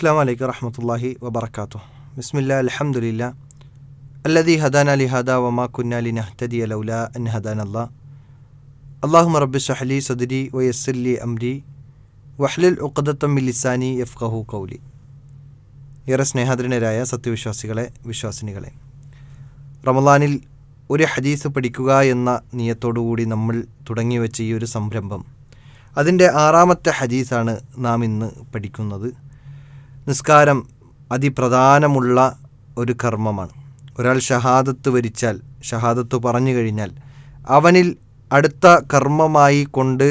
അസ്സാം വലൈക്കും വറഹമത്തല്ലാഹി വബർക്കാത്തു ബിസ്മില്ല അലഹമുല്ല അല്ലദി ഹദാന അലി ഹദ വമാ കുന്നാലി നഹ്തദി അലൗല അൻ ഹദാൻ അല്ലാ അള്ളാഹു റബ്ബി ഷഹലി സദരി വയസ്സല്ലി അംരി വഹ്ലുൽ ഉഖദത്തമ്മി ലിസാനി യഫ്ഖഹു കൗലി ഏറെ സ്നേഹാദരനരായ സത്യവിശ്വാസികളെ വിശ്വാസിനികളെ റമദാനിൽ ഒരു ഹദീസ് പഠിക്കുക എന്ന നിയത്തോടുകൂടി നമ്മൾ തുടങ്ങി വെച്ച ഈ ഒരു സംരംഭം അതിന്റെ ആറാമത്തെ ഹദീസാണ് നാം ഇന്ന് പഠിക്കുന്നത്. നിസ്കാരം അതിപ്രധാനമുള്ള ഒരു കർമ്മമാണ്. ഒരാൾ ഷഹാദത്ത് വരിച്ചാൽ ഷഹാദത്ത് പറഞ്ഞു കഴിഞ്ഞാൽ അവനിൽ അടുത്ത കർമ്മമായി കൊണ്ട്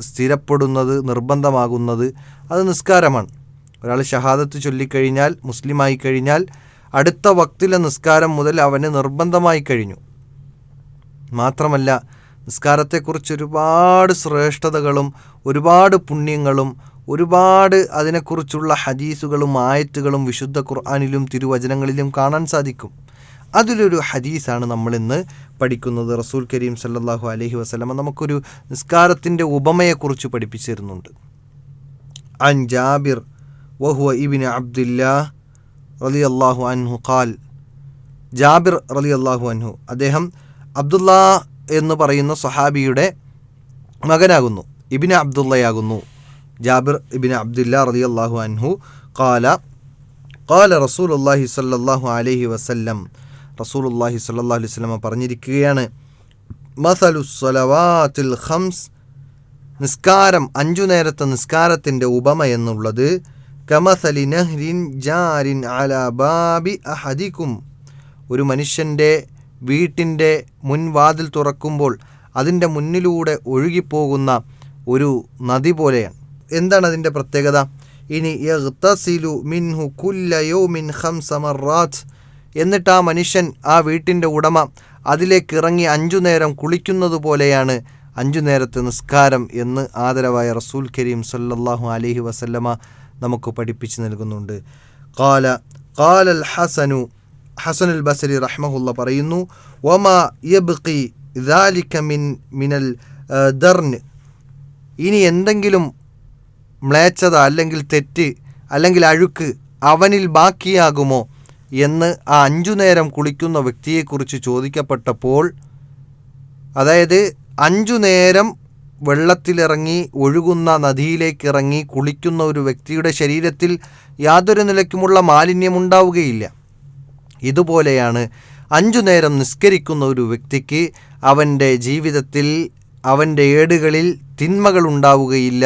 സ്ഥിരപ്പെടുന്നത് നിർബന്ധമാകുന്നത് അത് നിസ്കാരമാണ്. ഒരാൾ ഷഹാദത്ത് ചൊല്ലിക്കഴിഞ്ഞാൽ മുസ്ലിമായി കഴിഞ്ഞാൽ അടുത്ത വക്തിലെ നിസ്കാരം മുതൽ അവന് നിർബന്ധമായി കഴിഞ്ഞു. മാത്രമല്ല നിസ്കാരത്തെക്കുറിച്ച് ഒരുപാട് ശ്രേഷ്ഠതകളും ഒരുപാട് പുണ്യങ്ങളും ഒരുപാട് അതിനെക്കുറിച്ചുള്ള ഹദീസുകളും ആയത്തുകളും വിശുദ്ധ ഖുർആാനിലും തിരുവചനങ്ങളിലും കാണാൻ സാധിക്കും. അതിലൊരു ഹദീസാണ് നമ്മളിന്ന് പഠിക്കുന്നത്. റസൂൽ കരീം സല്ലാഹു അലഹി വസ്ലമ നമുക്കൊരു നിസ്കാരത്തിന്റെ ഉപമയെക്കുറിച്ച് പഠിപ്പിച്ചിരുന്നുണ്ട്. അൻ ജാബിർ വഹുവ ഇബിൻ അബ്ദില്ലാ റലി അള്ളാഹു അൻഹു ഖാൽ. ജാബിർ റലി അള്ളാഹു അൻഹു അദ്ദേഹം അബ്ദുല്ല എന്ന് പറയുന്ന സഹാബിയുടെ മകനാകുന്നു. ഇബിന് അബ്ദുള്ളയാകുന്നു. ജാബിർ ഇബിൻ അബ്ദുല്ല റതി അള്ളാഹു അൻഹു കാല കാല റസൂൽ അള്ളാഹി സല്ലാഹു അലഹി വസല്ലം. റസൂൽ അള്ളാഹി സല്ലാ അലൈഹി വസ്ലമ പറഞ്ഞിരിക്കുകയാണ് മസലുസ്വലവാത്തിൽ ഖംസ് നിസ്കാരം അഞ്ചു നേരത്തെ നിസ്കാരത്തിന്റെ ഉപമ എന്നുള്ളത് കമസലി നഹ്രിൻ ജാരിൻ അല ബാബി അഹദിക്കും. ഒരു മനുഷ്യന്റെ വീട്ടിന്റെ മുൻവാതിൽ തുറക്കുമ്പോൾ അതിന്റെ മുന്നിലൂടെ ഒഴുകിപ്പോകുന്ന ഒരു നദി പോലെയാണ്. എന്താണ് അതിന്റെ പ്രത്യേകത? ഇനി യഹ്തസിലു മിൻഹു കുല്ലയോ മിൻ ഹംസമറാത്ത് എന്നിട്ട് ആ മനുഷ്യൻ ആ വീട്ടിന്റെ ഉടമ അതിലേക്ക് ഇറങ്ങി അഞ്ചു നേരം കുളിക്കുന്നത് പോലെയാണ് അഞ്ചു നേരത്തെ നിസ്കാരം എന്ന് ആദരവായ റസൂൽ കരീം സല്ലാഹു അലഹി വസല്ലമ നമുക്ക് പഠിപ്പിച്ചു നൽകുന്നുണ്ട്. കാല കാലൽ ഹസനു ഹസനുൽ ബസരി റഹ്മഹുല്ല പറയുന്നു ഒമ യബ്കി ദാലിക മിൻ മിനൽ ദർന് ഇനി എന്തെങ്കിലും മ്ലേച്ഛത അല്ലെങ്കിൽ തെറ്റ് അല്ലെങ്കിൽ അഴുക്ക് അവനിൽ ബാക്കിയാകുമോ എന്ന് ആ അഞ്ചു നേരം കുളിക്കുന്ന വ്യക്തിയെക്കുറിച്ച് ചോദിക്കപ്പെട്ടപ്പോൾ അതായത് അഞ്ചു നേരം വെള്ളത്തിലിറങ്ങി ഒഴുകുന്ന നദിയിലേക്ക് ഇറങ്ങി കുളിക്കുന്ന ഒരു വ്യക്തിയുടെ ശരീരത്തിൽ യാതൊരു നിലയ്ക്കുമുള്ള മാലിന്യമുണ്ടാവുകയില്ല ഇതുപോലെയാണ് അഞ്ചു നേരം നിസ്കരിക്കുന്ന ഒരു വ്യക്തിക്ക് അവന്റെ ജീവിതത്തിൽ അവന്റെ ഏടുകളിൽ തിന്മകൾ ഉണ്ടാവുകയില്ല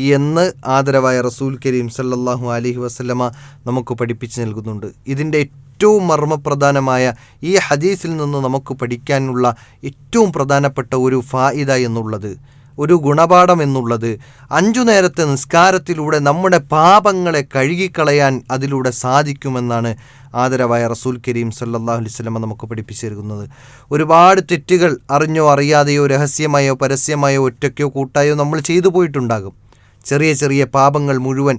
എന്ന് ആദരവായ റസൂൽ കരീം സല്ലാഹു അലഹി വസ്ലമ നമുക്ക് പഠിപ്പിച്ചു നൽകുന്നുണ്ട്. ഇതിന്റെ ഏറ്റവും മർമ്മപ്രധാനമായ ഈ ഹദീസിൽ നിന്ന് നമുക്ക് പഠിക്കാനുള്ള ഏറ്റവും പ്രധാനപ്പെട്ട ഒരു ഫായിദ എന്നുള്ളത് ഒരു ഗുണപാഠം എന്നുള്ളത് അഞ്ചു നേരത്തെ നിസ്കാരത്തിലൂടെ നമ്മുടെ പാപങ്ങളെ കഴുകിക്കളയാൻ അതിലൂടെ സാധിക്കുമെന്നാണ് ആദരവായ റസൂൽ കരീം സല്ലാഹു അലൈവല്ലമ നമുക്ക് പഠിപ്പിച്ചു തരുന്നത്. ഒരുപാട് തെറ്റുകൾ അറിഞ്ഞോ അറിയാതെയോ രഹസ്യമായോ പരസ്യമായോ ഒറ്റയ്ക്കോ കൂട്ടായോ നമ്മൾ ചെയ്തു പോയിട്ടുണ്ടാകും. ചെറിയ ചെറിയ പാപങ്ങൾ മുഴുവൻ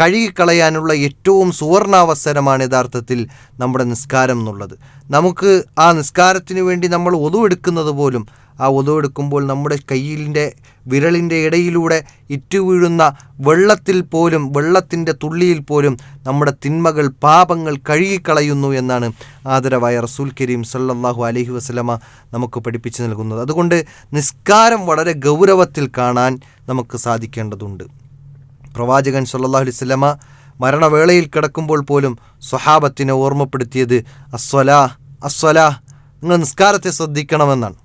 കഴുകിക്കളയാനുള്ള ഏറ്റവും സുവർണാവസരമാണ് യഥാർത്ഥത്തിൽ നമ്മുടെ നിസ്കാരം എന്നുള്ളത്. നമുക്ക് ആ നിസ്കാരത്തിന് വേണ്ടി നമ്മൾ ഒതുവെടുക്കുന്നത് പോലും ആ ഒതുവെടുക്കുമ്പോൾ നമ്മുടെ കയ്യിലിന്റെ വിരലിന്റെ ഇടയിലൂടെ ഇറ്റുവീഴുന്ന വെള്ളത്തിൽ പോലും വെള്ളത്തിന്റെ തുള്ളിയിൽ പോലും നമ്മുടെ തിന്മകൾ പാപങ്ങൾ കഴുകിക്കളയുന്നു എന്നാണ് ആദരവായ റസൂൽ കരീം സല്ലാഹു അലഹി വസ്ലമ നമുക്ക് പഠിപ്പിച്ചു നൽകുന്നത്. അതുകൊണ്ട് നിസ്കാരം വളരെ ഗൗരവത്തിൽ കാണാൻ നമുക്ക് സാധിക്കേണ്ടതുണ്ട്. പ്രവാചകൻ സല്ലാഹു അലൈഹി സ്വലമ മരണവേളയിൽ കിടക്കുമ്പോൾ പോലും സ്വഹാബത്തിനെ ഓർമ്മപ്പെടുത്തിയത് അസ്വലാ അസ്വലാ നിങ്ങൾ നിസ്കാരത്തെ ശ്രദ്ധിക്കണമെന്നാണ്.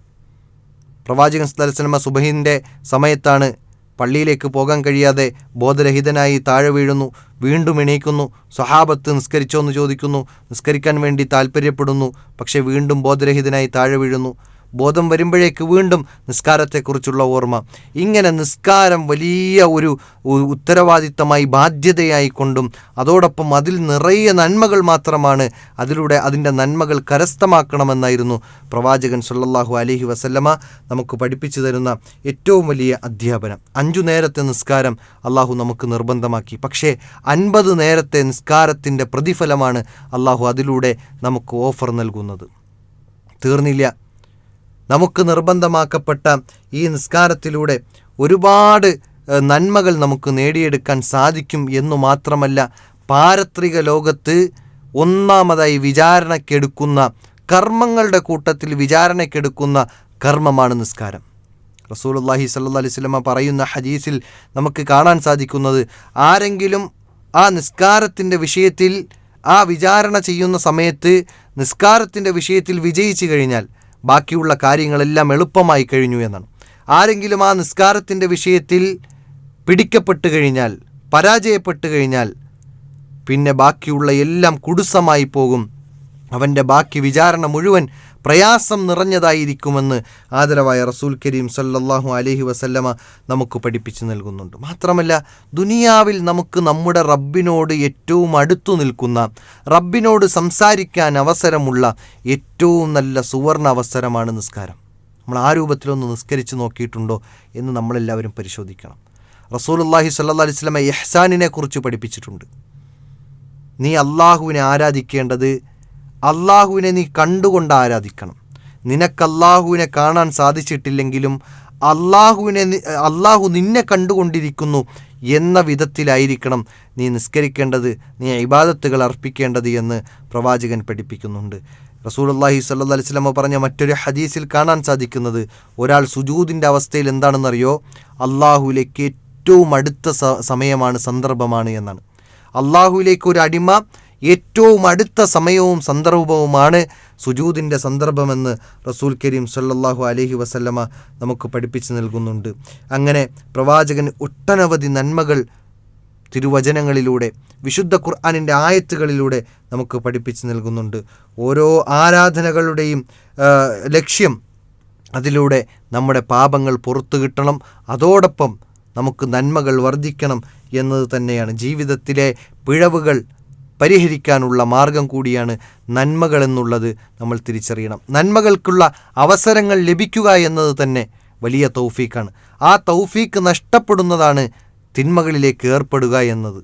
പ്രവാചകൻ സ്വലമ സുബഹിന്റെ സമയത്താണ് പള്ളിയിലേക്ക് പോകാൻ കഴിയാതെ ബോധരഹിതനായി താഴെ വീഴുന്നു വീണ്ടും എണീക്കുന്നു സ്വഹാബത്ത് നിസ്കരിച്ചോ എന്ന് ചോദിക്കുന്നു നിസ്കരിക്കാൻ വേണ്ടി താല്പര്യപ്പെടുന്നു പക്ഷേ വീണ്ടും ബോധരഹിതനായി താഴെ വീഴുന്നു. ബോധം വരുമ്പോഴേക്ക് വീണ്ടും നിസ്കാരത്തെക്കുറിച്ചുള്ള ഓർമ്മ. ഇങ്ങനെ നിസ്കാരം വലിയ ഒരു ഉത്തരവാദിത്തമായി ബാധ്യതയായി കൊണ്ടും അതോടൊപ്പം അതിൽ നിറയെ നന്മകൾ മാത്രമാണ് അതിലൂടെ അതിന്റെ നന്മകൾ കരസ്ഥമാക്കണമെന്നായിരുന്നു പ്രവാചകൻ സല്ലാഹു അലഹി വസല്ലമ നമുക്ക് പഠിപ്പിച്ചു തരുന്ന ഏറ്റവും വലിയ അധ്യാപനം. അഞ്ചു നേരത്തെ നിസ്കാരം അള്ളാഹു നമുക്ക് നിർബന്ധമാക്കി. പക്ഷേ അൻപത് നേരത്തെ നിസ്കാരത്തിന്റെ പ്രതിഫലമാണ് അള്ളാഹു അതിലൂടെ നമുക്ക് ഓഫർ നൽകുന്നത്. തീർന്നില്ല. നമുക്ക് നിർബന്ധമാക്കപ്പെട്ട ഈ നിസ്കാരത്തിലൂടെ ഒരുപാട് നന്മകൾ നമുക്ക് നേടിയെടുക്കാൻ സാധിക്കും എന്നു മാത്രമല്ല പാരത്രിക ലോകത്ത് ഒന്നാമതായി വിചാരണക്കെടുക്കുന്ന കർമ്മങ്ങളുടെ കൂട്ടത്തിൽ വിചാരണക്കെടുക്കുന്ന കർമ്മമാണ് നിസ്കാരം. റസൂലുള്ളാഹി സല്ലാ അലൈഹി വസല്ലമ പറയുന്ന ഹദീസിൽ നമുക്ക് കാണാൻ സാധിക്കുന്നത് ആരെങ്കിലും ആ നിസ്കാരത്തിന്റെ വിഷയത്തിൽ ആ വിചാരണ ചെയ്യുന്ന സമയത്ത് നിസ്കാരത്തിന്റെ വിഷയത്തിൽ വിജയിച്ചു കഴിഞ്ഞാൽ ബാക്കിയുള്ള കാര്യങ്ങളെല്ലാം എളുപ്പമായി കഴിഞ്ഞു എന്നാണ്. ആരെങ്കിലും ആ നിസ്കാരത്തിന്റെ വിഷയത്തിൽ പിടിക്കപ്പെട്ട് കഴിഞ്ഞാൽ പരാജയപ്പെട്ട് കഴിഞ്ഞാൽ പിന്നെ ബാക്കിയുള്ള എല്ലാം കുടുസമായി പോകും. അവന്റെ ബാക്കി വിചാരണ മുഴുവൻ പ്രയാസം നിറഞ്ഞതായിരിക്കുമെന്ന് ആദരവായ റസൂൽ കരീം സല്ലാഹു അലഹി വസല്ലമ നമുക്ക് പഠിപ്പിച്ചു നൽകുന്നുണ്ട്. മാത്രമല്ല ദുനിയാവിൽ നമുക്ക് നമ്മുടെ റബ്ബിനോട് ഏറ്റവും അടുത്തു നിൽക്കുന്ന റബ്ബിനോട് സംസാരിക്കാൻ അവസരമുള്ള ഏറ്റവും നല്ല സുവർണ അവസരമാണ് നിസ്കാരം. നമ്മൾ ആ രൂപത്തിലൊന്ന് നിസ്കരിച്ച് നോക്കിയിട്ടുണ്ടോ എന്ന് നമ്മളെല്ലാവരും പരിശോധിക്കണം. റസൂലുള്ളാഹി സല്ലല്ലാഹു അലൈഹി വസല്ലമ എഹ്സാനിനെ കുറിച്ച് പഠിപ്പിച്ചിട്ടുണ്ട്. നീ അള്ളാഹുവിനെ ആരാധിക്കേണ്ടത് അള്ളാഹുവിനെ നീ കണ്ടുകൊണ്ട് ആരാധിക്കണം. നിനക്ക് അള്ളാഹുവിനെ കാണാൻ സാധിച്ചിട്ടില്ലെങ്കിലും അള്ളാഹുവിനെ അള്ളാഹു നിന്നെ കണ്ടുകൊണ്ടിരിക്കുന്നു എന്ന വിധത്തിലായിരിക്കണം നീ നിസ്കരിക്കേണ്ടത് നീ ഇബാദത്തുകൾ അർപ്പിക്കേണ്ടത് എന്ന് പ്രവാചകൻ പഠിപ്പിക്കുന്നുണ്ട്. റസൂലുള്ളാഹി സ്വല്ലല്ലാഹി അലൈഹി വസല്ലമ പറഞ്ഞ മറ്റൊരു ഹദീസിൽ കാണാൻ സാധിക്കുന്നത് ഒരാൾ സുജൂദിന്റെ അവസ്ഥയിൽ എന്താണെന്നറിയോ? അള്ളാഹുവിലേക്ക് ഏറ്റവും അടുത്ത സമയമാണ് സന്ദർഭമാണ് എന്നാണ്. അള്ളാഹുവിലേക്ക് ഒരു അടിമ ഏറ്റവും അടുത്ത സമയവും സന്ദർഭവുമാണ് സുജൂദിന്റെ സന്ദർഭമെന്ന് റസൂൽ കരീം സല്ലാഹു അലഹി വസല്ലമ നമുക്ക് പഠിപ്പിച്ചു നൽകുന്നുണ്ട്. അങ്ങനെ പ്രവാചകൻ ഒട്ടനവധി നന്മകൾ തിരുവചനങ്ങളിലൂടെ വിശുദ്ധ ഖുർആാനിന്റെ ആയത്തുകളിലൂടെ നമുക്ക് പഠിപ്പിച്ചു നൽകുന്നുണ്ട്. ഓരോ ആരാധനകളുടെയും ലക്ഷ്യം അതിലൂടെ നമ്മുടെ പാപങ്ങൾ പുറത്തു കിട്ടണം. അതോടൊപ്പം നമുക്ക് നന്മകൾ വർദ്ധിക്കണം എന്നത് തന്നെയാണ് ജീവിതത്തിലെ പിഴവുകൾ പരിഹരിക്കാനുള്ള മാർഗം കൂടിയാണ് നന്മകൾ എന്നുള്ളത് നമ്മൾ തിരിച്ചറിയണം. നന്മകൾക്കുള്ള അവസരങ്ങൾ ലഭിക്കുക എന്നത് തന്നെ വലിയ തൗഫീക്കാണ് ആ തൗഫീക്ക് നഷ്ടപ്പെടുന്നതാണ് തിന്മകളിലേക്ക് ഏർപ്പെടുക എന്നത്.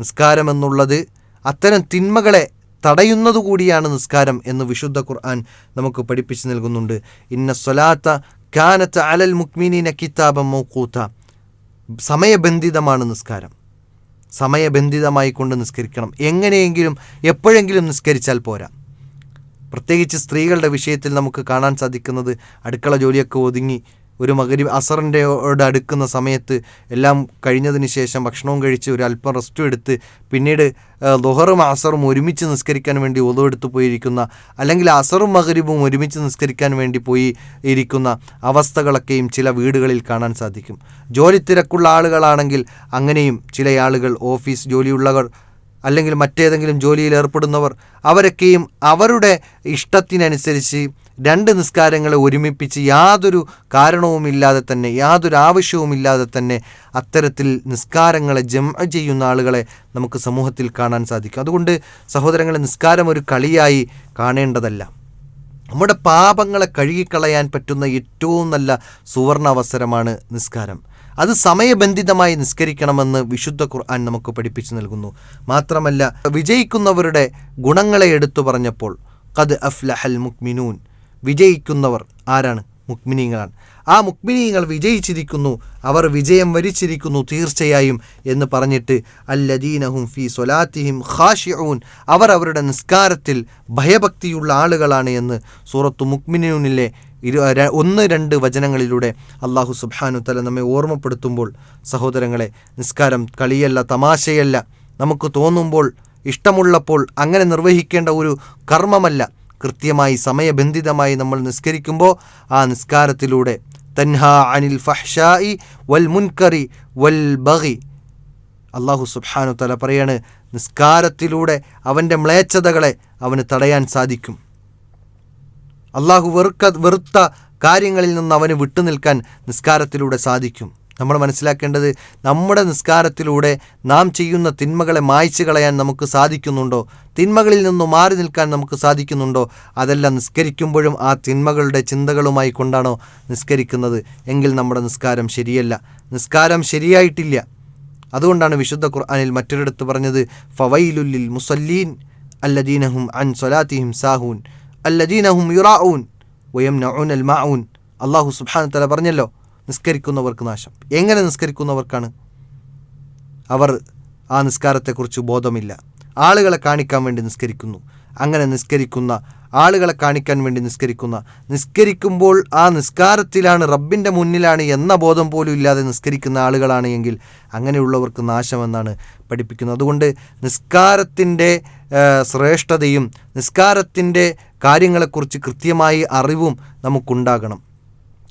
നിസ്കാരം എന്നുള്ളത് അത്തരം തിന്മകളെ തടയുന്നതുകൂടിയാണ് നിസ്കാരം എന്ന് വിശുദ്ധ ഖുർആൻ നമുക്ക് പഠിപ്പിച്ചു നൽകുന്നുണ്ട്. ഇന്ന സ്വലാത്ത കാനത്ത് അലൽ മുക്മിനീന കിതാബം മൗക്കൂത്ത സമയബന്ധിതമാണ് നിസ്കാരം. സമയബന്ധിതമായി കൊണ്ട് നിസ്കരിക്കണം. എങ്ങനെയെങ്കിലും എപ്പോഴെങ്കിലും നിസ്കരിച്ചാൽ പോരാ. പ്രത്യേകിച്ച് സ്ത്രീകളുടെ വിഷയത്തിൽ നമുക്ക് കാണാൻ സാധിക്കുന്നത് അടുക്കള ജോലിയൊക്കെ ഒതുങ്ങി ഒരു മകരി അസറിന്റെ അടുക്കുന്ന സമയത്ത് എല്ലാം കഴിഞ്ഞതിന് ശേഷം ഭക്ഷണവും കഴിച്ച് ഒരു അല്പം റെസ്റ്റും എടുത്ത് പിന്നീട് ദുഹറും അസറും ഒരുമിച്ച് നിസ്കരിക്കാൻ വേണ്ടി ഒതുവെടുത്ത് പോയിരിക്കുന്ന അല്ലെങ്കിൽ അസറും മകരിബും ഒരുമിച്ച് നിസ്കരിക്കാൻ വേണ്ടി പോയി ഇരിക്കുന്ന അവസ്ഥകളൊക്കെയും ചില വീടുകളിൽ കാണാൻ സാധിക്കും. ജോലി തിരക്കുള്ള ആളുകളാണെങ്കിൽ അങ്ങനെയും ചില ആളുകൾ ഓഫീസ് ജോലിയുള്ളവർ അല്ലെങ്കിൽ മറ്റേതെങ്കിലും ജോലിയിൽ ഏർപ്പെടുന്നവർ അവരൊക്കെയും അവരുടെ ഇഷ്ടത്തിനനുസരിച്ച് രണ്ട് നിസ്കാരങ്ങളെ ഒരുമിപ്പിച്ച് യാതൊരു കാരണവുമില്ലാതെ തന്നെ യാതൊരു ആവശ്യവുമില്ലാതെ തന്നെ അത്തരത്തിൽ നിസ്കാരങ്ങളെ ജമ ചെയ്യുന്ന ആളുകളെ നമുക്ക് സമൂഹത്തിൽ കാണാൻ സാധിക്കും. അതുകൊണ്ട് സഹോദരങ്ങളെ നിസ്കാരം ഒരു കളിയായി കാണേണ്ടതല്ല. നമ്മുടെ പാപങ്ങളെ കഴുകിക്കളയാൻ പറ്റുന്ന ഏറ്റവും നല്ല സുവർണ അവസരമാണ് നിസ്കാരം. അത് സമയബന്ധിതമായി നിസ്കരിക്കണമെന്ന് വിശുദ്ധ ഖുർആൻ നമുക്ക് പഠിപ്പിച്ചു നൽകുന്നു. മാത്രമല്ല വിജയിക്കുന്നവരുടെ ഗുണങ്ങളെ എടുത്തു പറഞ്ഞപ്പോൾ കത് അഫ്ലഹൽ മുക്മിനൂൻ വിജയിക്കുന്നവർ ആരാണ്? മുക്മിനീങ്ങളാണ്. ആ മുക്മിനീങ്ങൾ വിജയിച്ചിരിക്കുന്നു അവർ വിജയം വരിച്ചിരിക്കുന്നു തീർച്ചയായും എന്ന് പറഞ്ഞിട്ട് അല്ലദീനഹും ഫി സൊലാത്തിഹിം ഖാഷിഊൻ അവർ അവരുടെ നിസ്കാരത്തിൽ ഭയഭക്തിയുള്ള ആളുകളാണ് എന്ന് സൂറത്തു മുക്മിനൂനിലെ ഇരു ഒന്ന് രണ്ട് വചനങ്ങളിലൂടെ അള്ളാഹു സുബ്ഹാനു തല നമ്മെ ഓർമ്മപ്പെടുത്തുമ്പോൾ സഹോദരങ്ങളെ നിസ്കാരം കളിയല്ല തമാശയല്ല. നമുക്ക് തോന്നുമ്പോൾ ഇഷ്ടമുള്ളപ്പോൾ അങ്ങനെ നിർവഹിക്കേണ്ട ഒരു കർമ്മമല്ല. കൃത്യമായി സമയബന്ധിതമായി നമ്മൾ നിസ്കരിക്കുമ്പോൾ ആ നിസ്കാരത്തിലൂടെ തൻഹ അനിൽ ഫഹ്ഷായി വൽ മുൻകറി വൽ ബഹി അള്ളാഹു സുബ്ഹാനു തല പറയാണ് നിസ്കാരത്തിലൂടെ അവന്റെ മ്ലേച്ഛതകളെ അവന് തടയാൻ സാധിക്കും. അള്ളാഹു വെറുക്ക വെറുത്ത കാര്യങ്ങളിൽ നിന്ന് അവന് വിട്ടുനിൽക്കാൻ നിസ്കാരത്തിലൂടെ സാധിക്കും. നമ്മൾ മനസ്സിലാക്കേണ്ടത് നമ്മുടെ നിസ്കാരത്തിലൂടെ നാം ചെയ്യുന്ന തിന്മകളെ മായ്ച്ചു കളയാൻ നമുക്ക് സാധിക്കുന്നുണ്ടോ? തിന്മകളിൽ നിന്നും മാറി നിൽക്കാൻ നമുക്ക് സാധിക്കുന്നുണ്ടോ? അതെല്ലാം നിസ്കരിക്കുമ്പോഴും ആ തിന്മകളുടെ ചിന്തകളുമായി കൊണ്ടാണോ നിസ്കരിക്കുന്നത്? എങ്കിൽ നമ്മുടെ നിസ്കാരം ശരിയല്ല. നിസ്കാരം ശരിയായിട്ടില്ല. അതുകൊണ്ടാണ് വിശുദ്ധ ഖുർആാനിൽ മറ്റൊരിടത്ത് പറഞ്ഞത് ഫവൈലുല്ലിൽ മുസല്ലീൻ അല്ലദീനഹും അൻ സൊലാത്തിഹിം സാഹൂൻ അല്ലദീനഹും യുറാഊൻ വയം നഊൻ അൽ മാഊൻ അള്ളാഹു സുബ്ഹാന തല പറഞ്ഞല്ലോ നിസ്കരിക്കുന്നവർക്ക് നാശം. എങ്ങനെ നിസ്കരിക്കുന്നവർക്കാണ്? അവർ ആ നിസ്കാരത്തെക്കുറിച്ച് ബോധമില്ല. ആളുകളെ കാണിക്കാൻ വേണ്ടി നിസ്കരിക്കുന്നു. അങ്ങനെ നിസ്കരിക്കുന്ന ആളുകളെ കാണിക്കാൻ വേണ്ടി നിസ്കരിക്കുന്ന നിസ്കരിക്കുമ്പോൾ ആ നിസ്കാരത്തിലാണ് റബ്ബിന്റെ മുന്നിലാണ് എന്ന ബോധം പോലും ഇല്ലാതെ നിസ്കരിക്കുന്ന ആളുകളാണ് എങ്കിൽ അങ്ങനെയുള്ളവർക്ക് നാശമെന്നാണ് പഠിപ്പിക്കുന്നത്. അതുകൊണ്ട് നിസ്കാരത്തിന്റെ ശ്രേഷ്ഠതയും നിസ്കാരത്തിന്റെ കാര്യങ്ങളെക്കുറിച്ച് കൃത്യമായി അറിവും നമുക്കുണ്ടാകണം.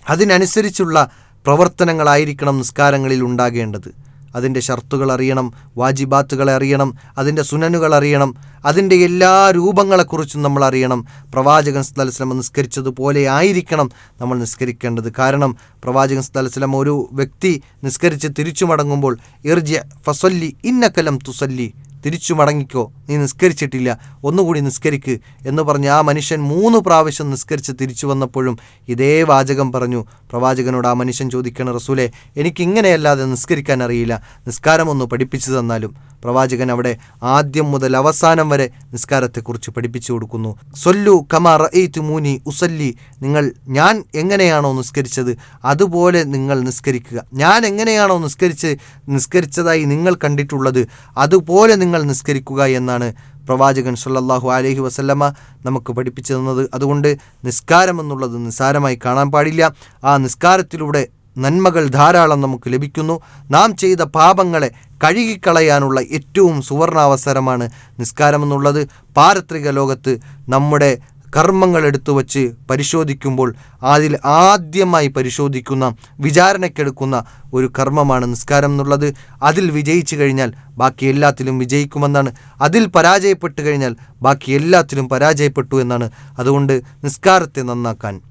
അതിനനുസരിച്ചുള്ള പ്രവർത്തനങ്ങളായിരിക്കണം നിസ്കാരങ്ങളിൽ ഉണ്ടാകേണ്ടത്. അതിന്റെ ഷർത്തുകൾ അറിയണം വാജിബാത്തുകളെ അറിയണം അതിന്റെ സുനനുകൾ അറിയണം അതിന്റെ എല്ലാ രൂപങ്ങളെക്കുറിച്ചും നമ്മൾ അറിയണം. പ്രവാചകൻ സ്ഥലസ്ലമ നിസ്കരിച്ചതുപോലെ ആയിരിക്കണം നമ്മൾ നിസ്കരിക്കേണ്ടത്. കാരണം പ്രവാചകൻ സ്ഥലസ്ലം ഒരു വ്യക്തി നിസ്കരിച്ച് തിരിച്ചു മടങ്ങുമ്പോൾ ഇർജ ഫസൊല്ലി ഇന്നക്കലം തുസല്ലി തിരിച്ചു മടങ്ങിക്കോ നീ നിസ്കരിച്ചിട്ടില്ല ഒന്നുകൂടി നിസ്കരിക്ക് എന്ന് പറഞ്ഞ് ആ മനുഷ്യൻ മൂന്ന് പ്രാവശ്യം നിസ്കരിച്ച് തിരിച്ചു വന്നപ്പോഴും ഇതേ വാചകം പറഞ്ഞു. പ്രവാചകനോട് ആ മനുഷ്യൻ ചോദിക്കണം റസൂലെ എനിക്കിങ്ങനെയല്ലാതെ നിസ്കരിക്കാൻ അറിയില്ല. നിസ്കാരം ഒന്ന് പഠിപ്പിച്ചു തന്നാലും. പ്രവാചകൻ അവിടെ ആദ്യം മുതൽ അവസാനം വരെ നിസ്കാരത്തെക്കുറിച്ച് പഠിപ്പിച്ചു കൊടുക്കുന്നു. സൊല്ലു കമാ റഈത്ത് മൂനി ഉസല്ലി. നിങ്ങൾ ഞാൻ എങ്ങനെയാണോ നിസ്കരിച്ചത് അതുപോലെ നിങ്ങൾ നിസ്കരിക്കുക. ഞാൻ എങ്ങനെയാണോ നിസ്കരിച്ച് നിസ്കരിച്ചതായി നിങ്ങൾ കണ്ടിട്ടുള്ളത് അതുപോലെ നിങ്ങൾ നിസ്കരിക്കുക എന്നാണ് പ്രവാചകൻ സല്ലാഹു അലഹി വസല്ലമ നമുക്ക് പഠിപ്പിച്ചു തന്നത്. അതുകൊണ്ട് നിസ്കാരം എന്നുള്ളത് നിസ്സാരമായി കാണാൻ പാടില്ല. ആ നിസ്കാരത്തിലൂടെ നന്മകൾ ധാരാളം നമുക്ക് ലഭിക്കുന്നു. നാം ചെയ്ത പാപങ്ങളെ കഴുകിക്കളയാനുള്ള ഏറ്റവും സുവർണാവസരമാണ് നിസ്കാരമെന്നുള്ളത്. പാരത്രിക ലോകത്ത് നമ്മുടെ കർമ്മങ്ങൾ എടുത്തു വച്ച് പരിശോധിക്കുമ്പോൾ അതിൽ ആദ്യമായി പരിശോധിക്കുന്ന വിചാരണയ്ക്കെടുക്കുന്ന ഒരു കർമ്മമാണ് നിസ്കാരം എന്നുള്ളത്. അതിൽ വിജയിച്ചു കഴിഞ്ഞാൽ ബാക്കി എല്ലാത്തിലും വിജയിക്കുമെന്നാണ്. അതിൽ പരാജയപ്പെട്ടു കഴിഞ്ഞാൽ ബാക്കി എല്ലാത്തിലും പരാജയപ്പെട്ടു എന്നാണ്. അതുകൊണ്ട് നിസ്കാരത്തെ നന്നാക്കാൻ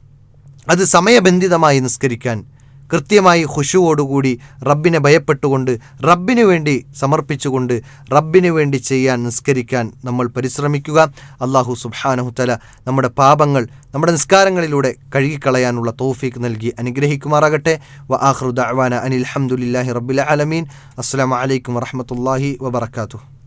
അത് സമയബന്ധിതമായി നിസ്കരിക്കാൻ കൃത്യമായി ഹുഷുവോടുകൂടി റബ്ബിനെ ഭയപ്പെട്ടുകൊണ്ട് റബ്ബിനു വേണ്ടി സമർപ്പിച്ചുകൊണ്ട് റബ്ബിനു വേണ്ടി ചെയ്യാൻ നിസ്കരിക്കാൻ നമ്മൾ പരിശ്രമിക്കുക. അള്ളാഹു സുബാനഹുത്തല നമ്മുടെ പാപങ്ങൾ നമ്മുടെ നിസ്കാരങ്ങളിലൂടെ കഴുകിക്കളയാനുള്ള തോഫീക്ക് നൽകി അനുഗ്രഹിക്കുമാറാകട്ടെ. വ ആഹ്റുദ് അനിൽ അഹമ്മദില്ലാഹി റബ്ബിൽ ആലമീൻ. അസ്സാം വലൈക്കും വറഹമത്തല്ലാഹി വബർക്കാത്തു